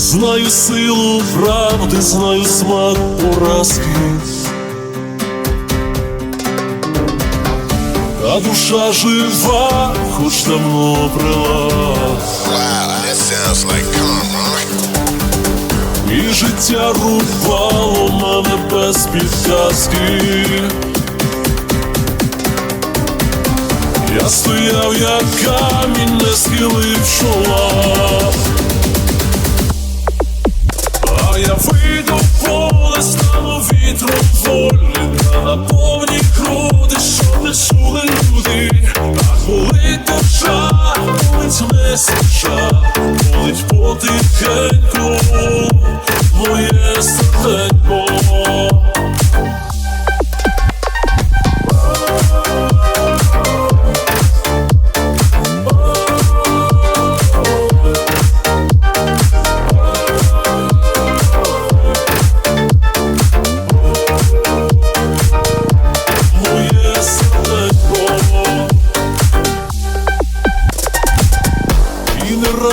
Знаю силу правди, знаю смак поразки. А душа жива, хоч давно. Wow, like. І життя рубало мене без підказки. Я стояв, як камінь, не схилив чола.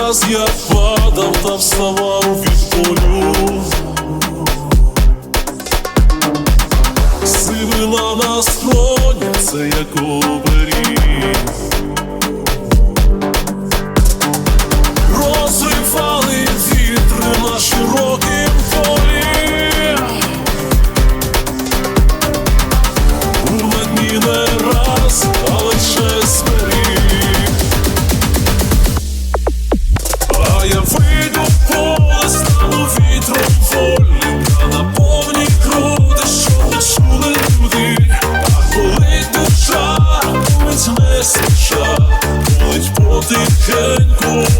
Раз я падав та вставав від полю Сивила на скроні, це як оберіг я вийду в поле, стану вітром волі Та на повні груди, що не чули люди. А коли душа, болить не січа Болить потихеньку,